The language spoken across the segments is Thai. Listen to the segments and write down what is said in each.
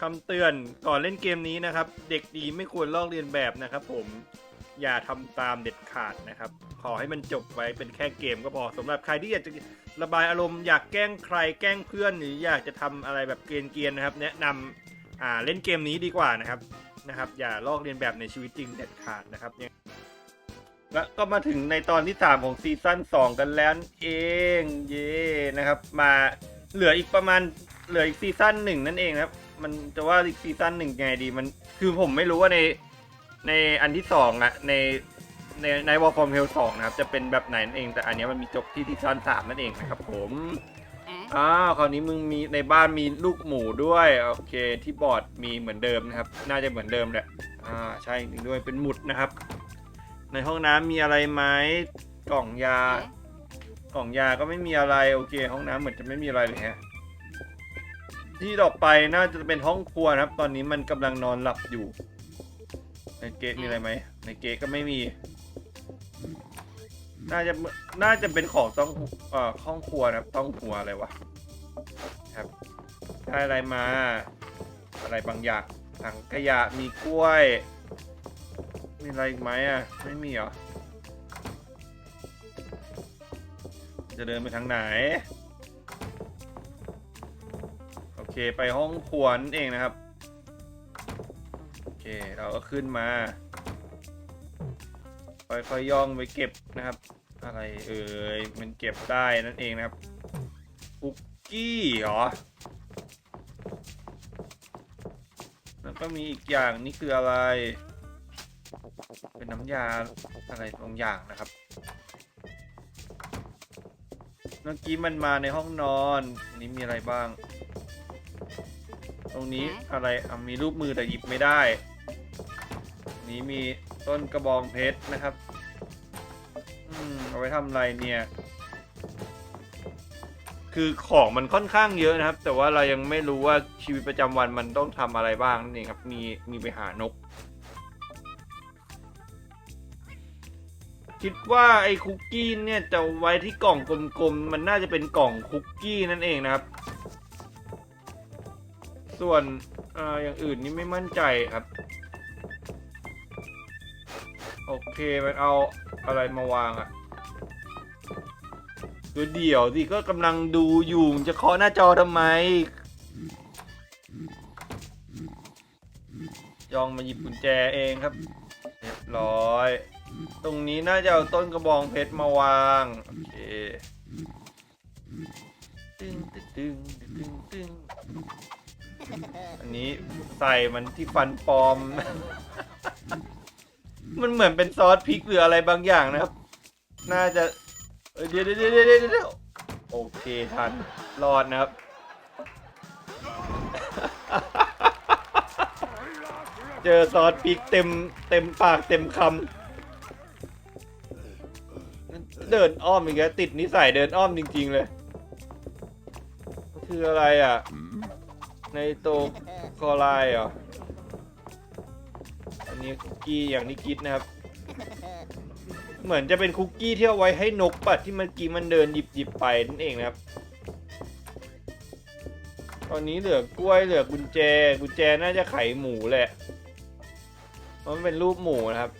คำเตือนก่อนเล่นเกมนี้นะครับ เด็กดีไม่ควรลอกเรียนแบบนะครับ ผมอย่าทำตามเด็ดขาดนะครับ ขอให้มันจบไว้เป็นแค่เกมก็พอสำหรับใครที่อยากจะระบายอารมณ์อยากแกล้งใครแกล้งเพื่อนหรืออยากจะทำอะไรแบบเกรียนๆนะครับ แนะนำอ่าเล่นเกมนี้ดีกว่านะครับนะครับ อย่าลอกเรียนแบบในชีวิตจริงเด็ดขาดนะครับแล้วก็มาถึงในตอนที่ 3 ของซีซั่น2 กันแล้วเองเย่นะครับ มาเหลืออีกประมาณเหลืออีกซีซั่นหนึ่งนั่นเองนะครับ มันจะว่าอีกซีซั่นหนึ่งยังไงดีมันคือผมไม่รู้ว่าในในอันที่สองอะในในในวอลฟอร์มเฮลสองนะครับจะเป็นแบบไหนนั่นเอง แต่อันเนี้ยมันมีจบที่ซีซั่นสามนั่นเองนะครับผมอ้าวคราวนี้มึงมีในบ้านมีลูกหมูด้วยโอเคที่บอร์ดมีเหมือนเดิมนะครับ น่าจะเหมือนเดิมแหละอ่าใช่จริงด้วยเป็นหมุดนะครับ ในห้องน้ำมีอะไรไหมกล่องยากล่องยาก็ไม่มีอะไรโอเค ห้องน้ำเหมือนจะไม่มีอะไรเลยฮะ ที่ต่อไปน่าจะเป็นห้องครัวนะครับ ตอนนี้มันกำลังนอนหลับอยู่ ในเกะมีอะไรไหม ในเกะก็ไม่มี น่าจะน่าจะเป็นของต้องเอ่อห้องครัวนะครับต้องครัวอะไรวะครับได้อะไรมา อะไรบางอย่างถังขยะมีกล้วย มีอะไรอีกไหมอะ ไม่มีเหรอจะเดินไปทางไหนโอ เคไปห้องครัวนั่นเองนะครับ โอเคเราก็ขึ้นมา ค่อยๆย่องไปเก็บนะครับ อะไรเอ่ยมันเก็บได้นั่นเองนะครับคุกกี้เหรอแล้วก็มีอีกอย่างนี่คืออะไร เป็นน้ำยาอะไรบางอย่างนะครับเมื่อกี้มันมาในห้องนอนนนี้มีอะไรบ้าง ตรงนี้อะไรอะมีรูปมือแต่หยิบไม่ได้อันนี้มีต้นกระบองเพชรนะครับ อืมเอาไว้ทำอะไรเนี่ย คือของมันค่อนข้างเยอะนะครับ แต่ว่าเรายังไม่รู้ว่าชีวิตประจำวันมันต้องทำอะไรบ้างนั่นเองครับ มีมีไปหานก คิดว่าไอ้คุกกี้เนี่ยจะไว้ที่กล่องกลมๆ มันน่าจะเป็นกล่องคุกกี้นั่นเองนะครับ ส่วนออย่างอื่นนี่ไม่มั่นใจครับ โอเค มันเอาอะไรมาวางอะดูเดี๋ยวสิก็กำลังดูอยู่จะเคาะหน้าจอทำไมยองมาหยิบกุญแจเองครับเรียบร้อย ตรงนี้น่าจะเอาต้นกระบองเพชรมาวาง โอเคตึงตึงตึงตึงตึง อันนี้ใส่มันที่ฟันปลอม มันเหมือนเป็นซอสพริกหรืออะไรบางอย่างนะครับ น่าจะเดี๋ยวเดี๋ยวเดี๋ยวเดี๋ยวเดี๋ยวโอเคทันรอดนะครับ เจอซอสพริกเต็มเต็มปากเต็มคำเดินอ้อมอีกแล้วติดนิสัยเดินอ้อมจริง ๆ เลย คืออะไรอะ ในโตคอไลน์เหรอ อันนี้คุกกี้อย่างที่คิดนะครับ เหมือนจะเป็นคุกกี้ที่เอาไว้ให้นกปัดที่เมื่อกี้มันเดินหยิบหยิบไปนั่นเองนะครับ ตอนนี้เหลือกล้วยเหลือกุญแจ กุญแจน่าจะไขหมูแหละเพราะมันเป็นรูปหมูนะครับ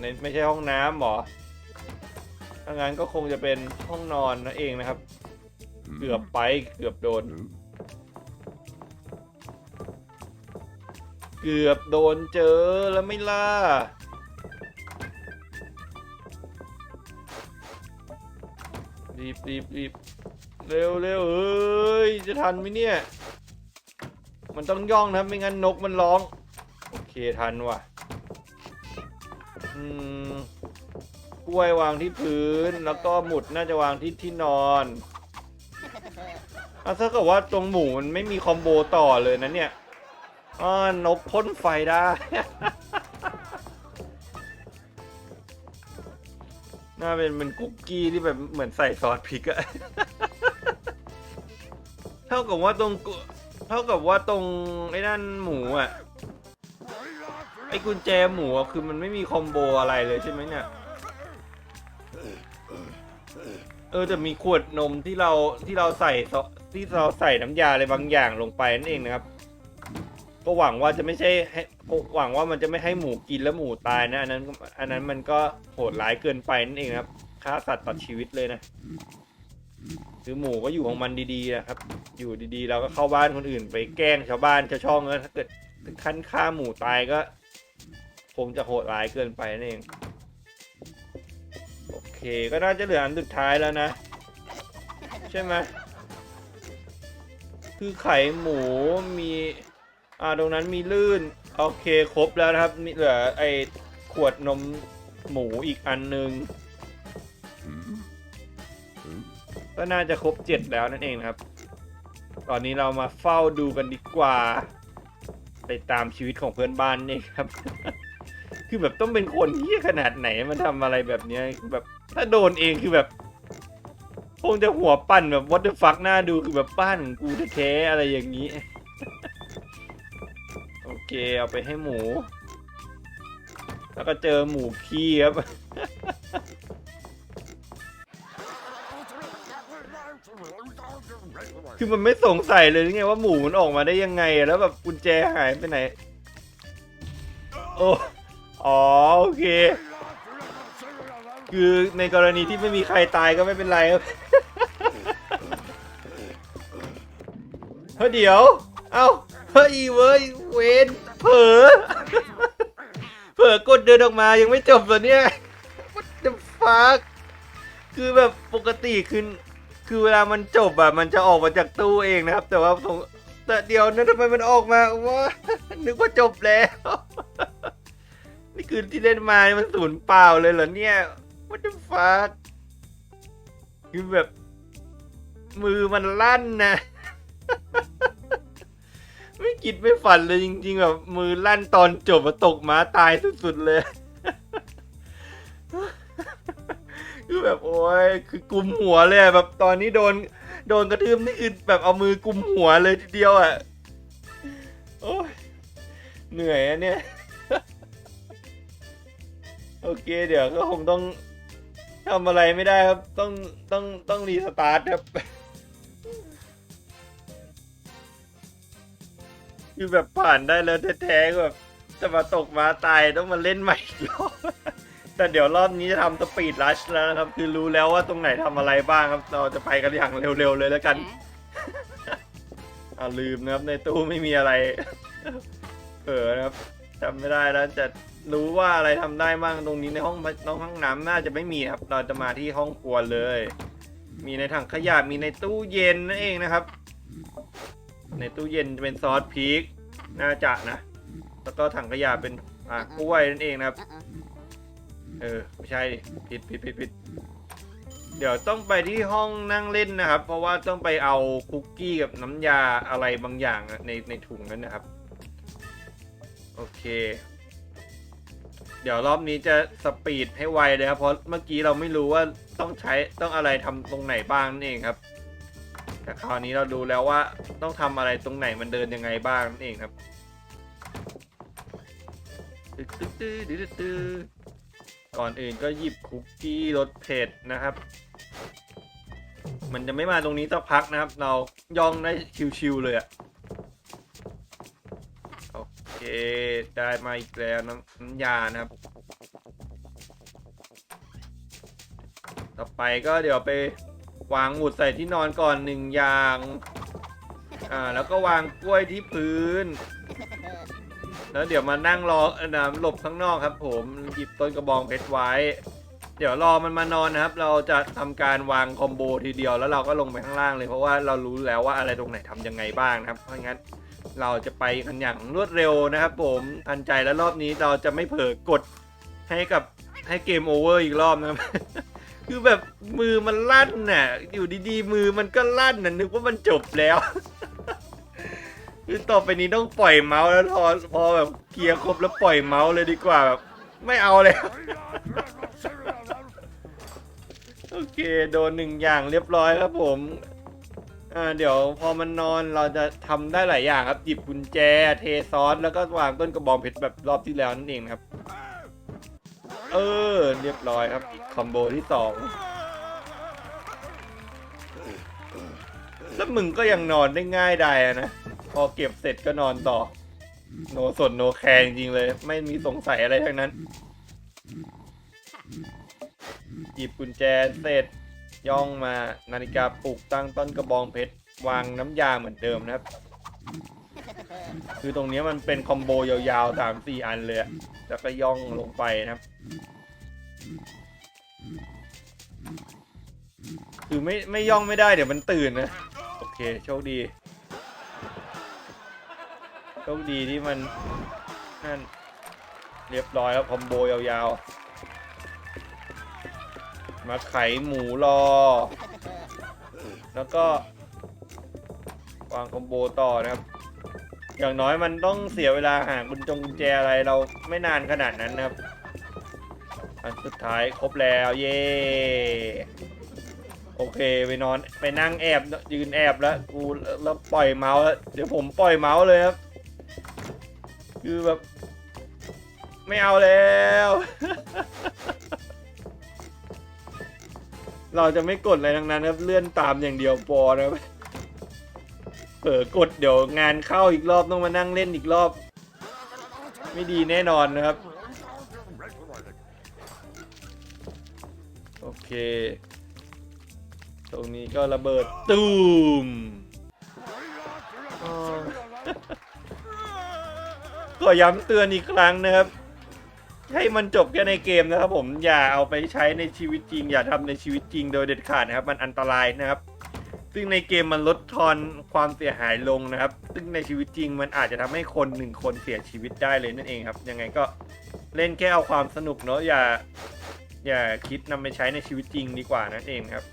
ในไม่ใช่ห้องน้ำหรอถ้างั้นก็คงจะเป็นห้องนอนนั่นเองนะครับ เกือบไปเกือบโดน เกือบโดนเจอแล้วไม่ล่ะรีบรีบรีบเร็วเร็วเอ้ย จะทันไหมเนี่ย มันต้องย่องนะไม่งั้นนกมันร้อง โอเคทันว่ะ อืมกล้วยวางที่พื้นแล้วก็หมุดน่าจะวางที่ที่นอน อะถ้าเกิดว่าตรงหมูมันไม่มีคอมโบต่อเลยนะเนี่ยอ่านกพ่นไฟได้ น่าเป็นเป็นคุกกี้ที่แบบเหมือนใส่ซอสพริกอะเท่ากับว่าตรงเท่ากับว่าตรงไอ้นั่นหมูอะไอ้กุญแจหมูอะคือมันไม่มีคอมโบอะไรเลยใช่ไหมเนี่ยเออแต่มีขวดนมที่เราที่เราใส่ซอ ที่เราใส่น้ำยาอะไรบางอย่างลงไปนั่นเองนะครับ ก็หวังว่าจะไม่ใช่ให้หวังว่ามันจะไม่ให้หมูกินแล้วหมูตายนะอันนั้นอันนั้นมันก็โหดร้ายเกินไปนั่นเองครับฆ่าสัตว์ตัดชีวิตเลยนะคือหมูก็อยู่ของมันดีๆนะครับ อยู่ดีๆเราก็เข้าบ้านคนอื่น ไปแกล้งชาวบ้านชาวช่องแล้วถ้าเกิดถึงขั้นฆ่าหมูตายก็คงจะโหดร้ายเกินไปนั่นเอง โอเค ก็น่าจะเหลืออันสุดท้ายแล้วนะ ใช่ไหม คือไข่หมูมีอ่าตรงนั้นมีลื่น โอเคครบแล้วนะครับมีเหลือไอขวดนมหมูอีกอันนึงก็น่าจะครบเจ็ดแล้วนั่นเองนะครับ ตอนนี้เรามาเฝ้าดูกันดีกว่า ไปตามชีวิตของเพื่อนบ้านนี่ครับ คือแบบต้องเป็นคนที่ขนาดไหนมันทำอะไรแบบเนี้ยแบบถ้าโดนเองคือแบบ งจะหัวปั่นแบบ what the fuck หน้าดูคือแบบบ้านของกูแท้ๆอะไรอย่างนี้ โอเคเอาไปให้หมู แล้วก็เจอหมูขี้ครับ คือมันไม่สงสัยเลยไงว่าหมูมันออกมาได้ยังไง แล้วแบบกุญแจหายไปไหน โอ้อ๋อโอเคคือในกรณีที่ไม่มีใครตายก็ไม่เป็นไรครับ เฮ้ยเดี๋ยว เอ้า เฮ้ยเว้ยเวนเผลอ เผลอกดเดินออกมายังไม่จบเลยเนี่ย What the fuck คือแบบปกติคือคือเวลามันจบอะมันจะออกมาจากตู้เองนะครับ แต่ว่าแต่เดี๋ยวนะทำไมมันออกมาว่านึกว่าจบแล้ว นี่คือที่เล่นมานี่มันศูนย์เปล่าเลยเหรอเนี่ย What the fuck คือแบบ มือมันลั่นนะ ไม่คิดไม่ฝันเลยจริง ๆ แบบ มือลั่นตอนจบมาตกม้าตายสุดๆเลยคือแบบโอ้ยคือกุมหัวเลยแบบตอนนี้โดน โดนกระทืบนี่คือแบบเอามือกุมหัวเลยทีเดียวอะโอ้ยเหนื่อยอะเนี่ย โอเค เดี๋ยวก็คงต้องทำอะไรไม่ได้ครับ ต้องต้องต้องรีสตาร์ทครับ คือแบบผ่านได้แล้วแท้ๆก็แบบจะมาตกมาตายต้องมาเล่นใหม่อีกรอบแต่เดี๋ยวรอบนี้จะทำสปีดรัชแล้วนะครับ คือรู้แล้วว่าตรงไหนทำอะไรบ้างครับ เราจะไปกันอย่างเร็วๆเลยแล้วกันอ่าลืมนะครับ ในตู้ไม่มีอะไรเออนะครับจำไม่ได้แล้วจะรู้ว่าอะไรทำได้บ้างตรงนี้ในห้องน้องห้องน้ำน่าจะไม่มีครับ เราจะมาที่ห้องครัวเลย มีในถังขยะมีในตู้เย็นนั่นเองนะครับ ในตู้เย็นจะเป็นซอสพริกน่าจะนะ แล้วก็ถังขยะเป็นอ่ากล้วยนั่นเองนะครับ เออไม่ใช่ดิผิดผิดผิดผิดเดี๋ยวต้องไปที่ห้องนั่งเล่นนะครับ เพราะว่าต้องไปเอาคุกกี้กับน้ำยาอะไรบางอย่างอะในในถุงนั้นนะครับ โอเค เดี๋ยวรอบนี้จะสปีดให้ไวเลยครับ เพราะเมื่อกี้เราไม่รู้ว่าต้องใช้ต้องอะไรทำตรงไหนบ้างนั่นเองครับ แต่คราวนี้เราดูแล้วว่าต้องทำอะไรตรงไหนมันเดินยังไงบ้างนั่นเองครับตึ๊ดตึ๊ดตึ๊ดตึ๊ดตึ๊ดก่อนอื่นก็หยิบคุกกี้รสเผ็ดนะครับ มันจะไม่มาตรงนี้สักพักนะครับ เราย่องได้ชิวๆเลยอะโอเคได้มาอีกแล้วน้ำน้ำยานะครับ ต่อไปก็เดี๋ยวไป วางหมุดใส่ที่นอนก่อนหนึ่งอย่าง อ่า แล้วก็วางกล้วยที่พื้น แล้วเดี๋ยวมานั่งรอเอ่อนะหลบข้างนอกครับ ผม หยิบต้นกระบองเพชรไว้ เดี๋ยวรอมันมานอนนะครับ เราจะทำการวางคอมโบทีเดียวแล้วเราก็ลงไปข้างล่างเลยเพราะว่าเรารู้แล้วว่าอะไรตรงไหนทำยังไงบ้างนะครับ เพราะงั้นเราจะไปกันอย่างรวดเร็วนะครับ ผมทันใจแล้วรอบนี้เราจะไม่เผลอกดให้กับให้เกมโอเวอร์อีกรอบนะครับ คือแบบมือมันลั่นน่ะ อยู่ดีๆ มือมันก็ลั่นน่ะนึกว่ามันจบแล้ว คือต่อไปนี้ต้องปล่อยเมาส์แล้วพอพอแบบเคลียร์ครบแล้วปล่อยเมาส์เลยดีกว่าแบบไม่เอาเลยโอเค โดนหนึ่งอย่างเรียบร้อยครับผมอ่าเดี๋ยวพอมันนอนเราจะทำได้หลายอย่างครับหยิบกุญแจเทซอสแล้วก็วางต้นกระบองเพชรแบบรอบที่แล้วนั่นเองครับ เออ เรียบร้อยครับ คอมโบที่สองแล้วมึงก็ยังนอนได้ง่ายได้นะ พอเก็บเสร็จก็นอนต่อ โนสนโนแคร์จริงๆเลย ไม่มีสงสัยอะไรทั้งนั้น หยิบกุญแจเสร็จ ย่องมานาฬิกาปลุกตั้งต้นกระบองเพชร วางน้ำยาเหมือนเดิมนะครับ คือตรงนี้มันเป็นคอมโบยาวๆสามสี่อันเลย แล้วก็ย่องลงไปนะครับ คือไม่ไม่ย่องไม่ได้เดี๋ยวมันตื่นนะ โอเค โชคดี โชคดีที่มันนั่นเรียบร้อยแล้วคอมโบยาวๆ มาไขหมูรอ แล้วก็ วางคอมโบต่อนะครับ อย่างน้อยมันต้องเสียเวลาหากุญจงกุญแจอะไรเราไม่นานขนาดนั้นนะครับ อันสุดท้ายครบแล้วเย่ โอเคไปนอนไปนั่งแอบยืนแอบแล้วกูแล้วปล่อยเมาส์แล้วเดี๋ยวผมปล่อยเมาส์เลยครับคือแบบ ไม่เอาแล้ว เราจะไม่กดอะไรทั้งนั้นครับเลื่อนตามอย่างเดียวพอนะครับเผลอกดเดี๋ยวงานเข้าอีกรอบต้องมานั่งเล่นอีกรอบ ไม่ดีแน่นอนนะครับ โอเค รงนี้ก็ระเบิดตูมอ๋อก็ย้ำเตือนอีกครั้งนะครับ ให้มันจบแค่ในเกมนะครับ ผมอย่าเอาไปใช้ในชีวิตจริง อย่าทำในชีวิตจริงโดยเด็ดขาดนะครับ มันอันตรายนะครับ ซึ่งในเกมมันลดทอนความเสียหายลงนะครับ ซึ่งในชีวิตจริง มันอาจจะทำให้คนหนึ่งคนเสียชีวิตได้เลยนั่นเองครับ ยังไงก็เล่นแค่เอาความสนุกเนาะอย่า อย่าคิดนำไปใช้ในชีวิตจริงดีกว่านั่นเองครับ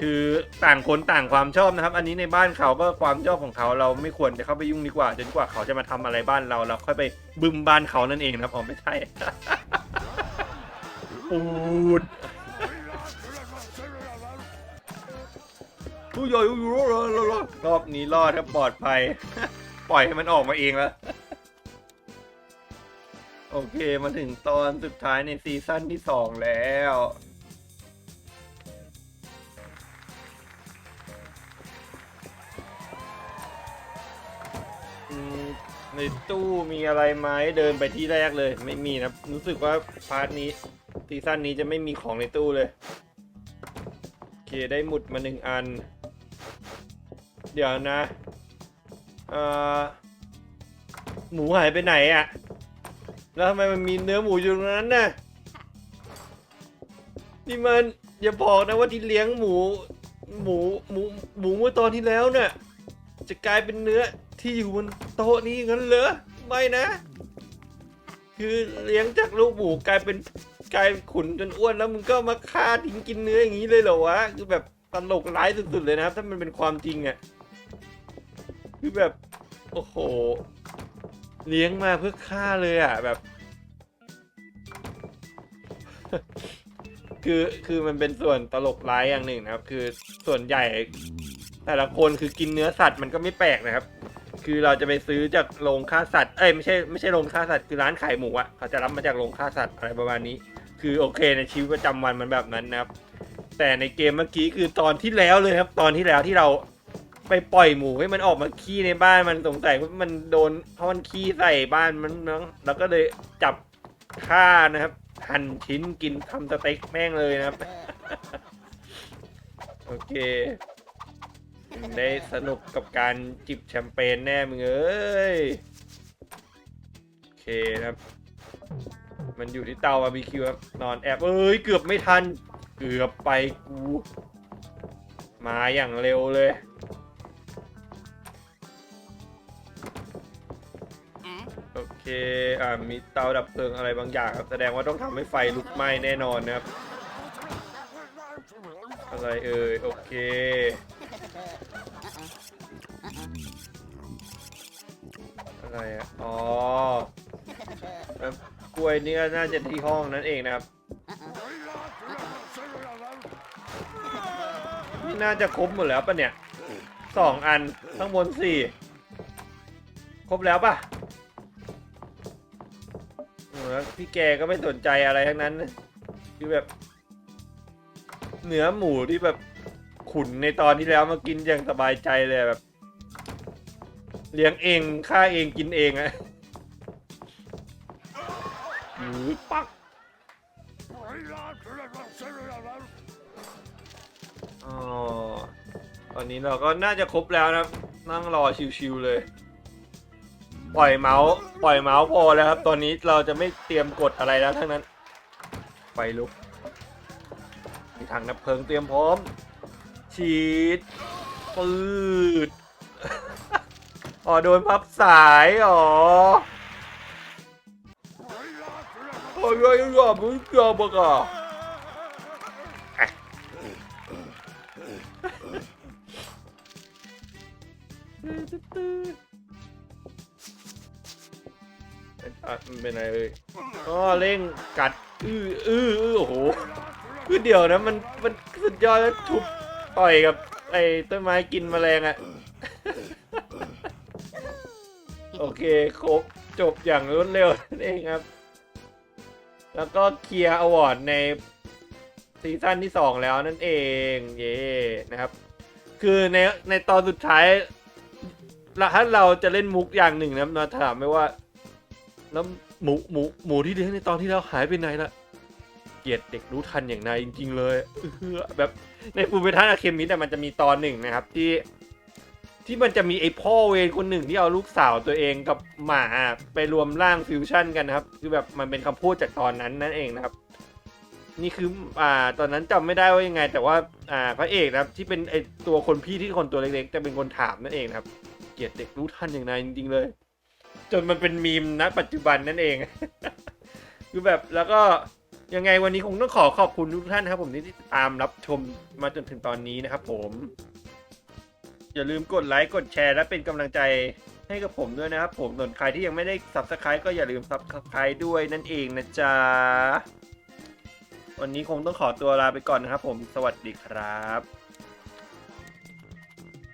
คือต่างคนต่างความชอบนะครับ อันนี้ในบ้านเขาก็ความชอบของเขาเราไม่ควรจะเข้าไปยุ่งดีกว่าจนกว่าเขาจะมาทำอะไรบ้านเราเราค่อยไปบึมบ้านเขานั่นเองนะครับอ๋อไม่ใช่ปูดผู้ใหญ่อยู่รอดรอดรอบนี้รอดครับปลอดภัย ปล่อยให้มันออกมาเองแล้วโอเคมาถึงตอนสุดท้ายในซีซั่นที่สองแล้ว ในตู้มีอะไรไหมเดินไปที่แรกเลย ไม่มีนะรู้สึกว่าพาร์ทนี้ซีซั่นนี้จะไม่มีของในตู้เลยโอเคได้หมุดมาหนึ่งอัน เดี๋ยวนะเอ่อหมูหายไปไหนอะ่ะ แล้วทำไมมันมีเนื้อหมูอยู่ตรงนั้นน่ะนี่มันอย่าบอกนะว่าที่เลี้ยงหมู หมูหมูหมูเมื่อตอนที่แล้วเนี่ย จะกลายเป็นเนื้อที่อยู่บนโต๊ะนี้งั้นเหรอไม่นะ คือเลี้ยงจากลูกหมูกลายเป็นกลายขุนจนอ้วนแล้วมึงก็มาฆ่าทิ้งกินเนื้ออย่างนี้เลยเหรอวะคือแบบตลกร้ายสุดๆเลยนะครับ ถ้ามันเป็นความจริงอะ่ะคือแบบโอ้โห เลี้ยงมาเพื่อฆ่าเลยอะ่ะแบบ คือคือมันเป็นส่วนตลกร้ายอย่างหนึ่งนะครับ คือส่วนใหญ่ แต่ละคนคือกินเนื้อสัตว์มันก็ไม่แปลกนะครับ คือเราจะไปซื้อจากโรงฆ่าสัตว์ เอ้ยไม่ใช่ไม่ใช่โรงฆ่าสัตว์คือร้านขายหมูอะเขาจะรับมาจากโรงฆ่าสัตว์อะไรประมาณนี้ คือโอเคในชีวิตประจำวันมันแบบนั้นนะครับ แต่ในเกมเมื่อกี้คือตอนที่แล้วเลยครับ ตอนที่แล้วที่เราไปปล่อยหมูให้มันออกมาขี้ในบ้านมันสงสัยว่ามันโดนเพราะมันขี้ใส่บ้านมันมั้งแล้วก็เลยจับฆ่านะครับหั่นชิ้นกินทำสเต็กแม่งเลยนะครับ โอเค ได้สนุกกับการจิบแชมเปญแน่มึงเอ้ย โอเคนะครับ มันอยู่ที่เตาบาร์บีคิวครับ นอนแอบเอ้ย เกือบไม่ทัน เกือบไปกู มาอย่างเร็วเลยโอเค อ่า มีเตาดับเพลิงอะไรบางอย่างครับ แสดงว่าต้องทำให้ไฟลุกไหม้แน่นอนนะครับ อะไรเอ่ย โอเค อะไรอะอ๋อแล้วกล้วยนี่ก็น่าจะที่ห้องนั่นเองนะครับ นี่น่าจะครบหมดแล้วปะเนี่ยสองอันข้างบนสี่ครบแล้วปะพี่แกก็ไม่สนใจอะไรทั้งนั้นคือแบบ เนื้อหมูที่แบบขุนในตอนที่แล้วมากินอย่างสบายใจเลยแบบ เลี้ยงเองฆ่าเองกินเองอะหือปักอ๋อตอนนี้เราก็น่าจะครบแล้วนะครับ นั่งรอชิวๆเลย ปล่อยเมาส์ปล่อยเมาส์พอแล้วครับ ตอนนี้เราจะไม่เตรียมกดอะไรแล้วทั้งนั้นไฟลุกมีถังดับเพลิงเตรียมพร้อม ฉีดปืด อ๋อโดนพับสายอ๋อโอ้ยโอ้ยอ้ยมึงเกือบบอกอะเป็นอะไรเลยอ๋อเร่งกัด อื้ออื้ออื้อโอ้โหคือเดี๋ยวนะมันมันสุดยอดแล้วทุบต่อยกับไอ้ต้นไม้กินแมลงอะ โอเคครบจบอย่างรวดเร็วนั่นเองครับ แล้วก็เคลียร์อวอร์ดในซีซั่นที่สองแล้วนั่นเอง เย่นะครับ คือในในตอนสุดท้ายถ้าเราจะเล่นมุกอย่างหนึ่งนะมาถามไม่ว่า แล้วหมูหมูหมูที่เลี้ยงในตอนที่แล้วหายไปไหนละเกลียดเด็กรู้ทันอย่างนายจริง ๆ เลยแบบในฟูเบทันอะเคมิแต่มันจะมีตอนหนึ่งนะครับ ที่ ที่มันจะมีไอ้พ่อเวรคนหนึ่งที่เอาลูกสาวตัวเองกับหมาไปรวมร่างฟิวชั่นกันนะครับ คือแบบมันเป็นคำพูดจากตอนนั้นนั่นเองนะครับ นี่คืออ่าตอนนั้นจำไม่ได้ว่ายังไง แต่ว่าอ่าพระเอกนะครับ ที่เป็นไอตัวคนพี่ที่คนตัวเล็กๆจะเป็นคนถามนั่นเองนะครับ เกียดเด็กรู้ทันอย่างนายจริงๆเลย จนมันเป็นมีมณปัจจุบันนั่นเอง คือแบบแล้วก็ยังไงวันนี้คงต้องขอขอบคุณทุกท่านนะครับ ผมที่ตามรับชมมาจนถึงตอนนี้นะครับ ผม อย่าลืมกดไลค์กดแชร์ และเป็นกำลังใจให้กับผมด้วยนะครับผมส่วนใครที่ยังไม่ได้ subscribe ก็อย่าลืม subscribe ด้วยนั่นเองนะจ๊ะ วันนี้คงต้องขอตัวลาไปก่อนนะครับผมสวัสดีครับ